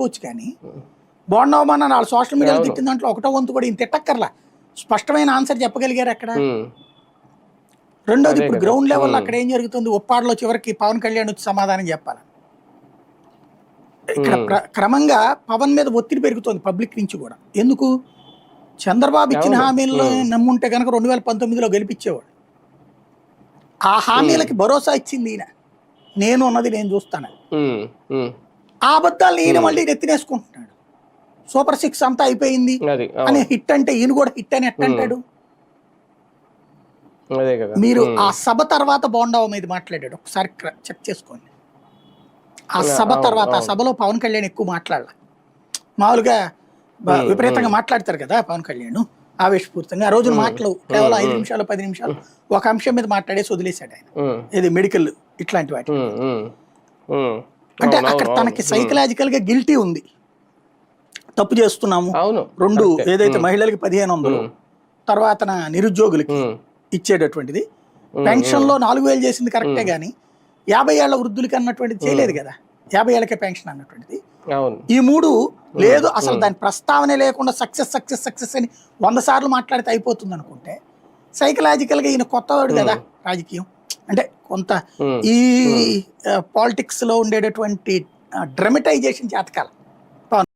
చెప్పుకోవచ్చు కానీ బోండవమాన వాళ్ళ సోషల్ మీడియాలో. తిట్టిన దాంట్లో ఒకటో వంతు కూడా ఇంత తిట్టక్కర్లా. స్పష్టమైన ఆన్సర్ చెప్పగలిగారు అక్కడ రెండోది ఇప్పుడు. Ground level. అక్కడ ఏం జరుగుతుంది? ఉప్పాడలో చివరికి పవన్ కళ్యాణ్ వచ్చి సమాధానం చెప్పాలి. ఇక్కడ క్రమంగా పవన్ మీద ఒత్తిడి పెరుగుతోంది పబ్లిక్ నుంచి కూడా. ఎందుకు? చంద్రబాబు ఇచ్చిన ఉమ్. నమ్ముంటే కనుక రెండు వేల పంతొమ్మిదిలో గెలిపించేవాడు. ఆ హామీలకి భరోసా ఇచ్చింది ఈయన. నేను ఉన్నది నేను చూస్తాను. ఆ అబద్ధాలు ఈయన ఉమ్. మళ్ళీ నెత్తినేసుకుంటున్నాడు సూపర్ సిక్స్ అంతా అయిపోయింది అని. హిట్ అంటే ఈయన కూడా హిట్ అని ఎట్ట ఉమ్. అంటాడు మీరు ఉమ్. ఆ సభ తర్వాత బోండావ మీద మాట్లాడాడు ఒకసారి చెక్ చేసుకోండి ఆ సభ తర్వాత ఆ. సభలో పవన్ కళ్యాణ్ ఎక్కువ మాట్లాడాల మామూలుగా విపరీతంగా. మాట్లాడతారు కదా పవన్ కళ్యాణ్ ఆవేశపూరితంగా ఆ రోజున మాటలు కేవలం ఐదు. నిమిషాలు పది నిమిషాలు ఒక అంశం మీద మాట్లాడేసి వదిలేశాడు ఆయన ఇది మెడికల్ ఇట్లాంటి వాటి. అంటే అక్కడ తనకి. సైకలాజికల్గా గిల్టీ ఉంది. తప్పు చేస్తున్నాము. రెండు. ఏదైతే మహిళలకి పదిహేను వందలు తర్వాత నిరుద్యోగులకి ఇచ్చేటటువంటిది. పెన్షన్లో నాలుగు వేలు చేసింది కరెక్టే. గానీ యాభై ఏళ్ళ వృద్ధులకి అన్నటువంటిది చేయలేదు కదా. యాభై ఏళ్ళకే పెన్షన్ అన్నటువంటిది. ఈ మూడు లేదు అసలు. దాని ప్రస్తావనే లేకుండా సక్సెస్ సక్సెస్ సక్సెస్ అని వంద సార్లు మాట్లాడితే అయిపోతుంది అనుకుంటే సైకలాజికల్గా ఈయన కొత్తవాడు కదా రాజకీయం. అంటే కొంత ఈ పాలిటిక్స్లో ఉండేటటువంటి డ్రమటైజేషన్ చేతకాలం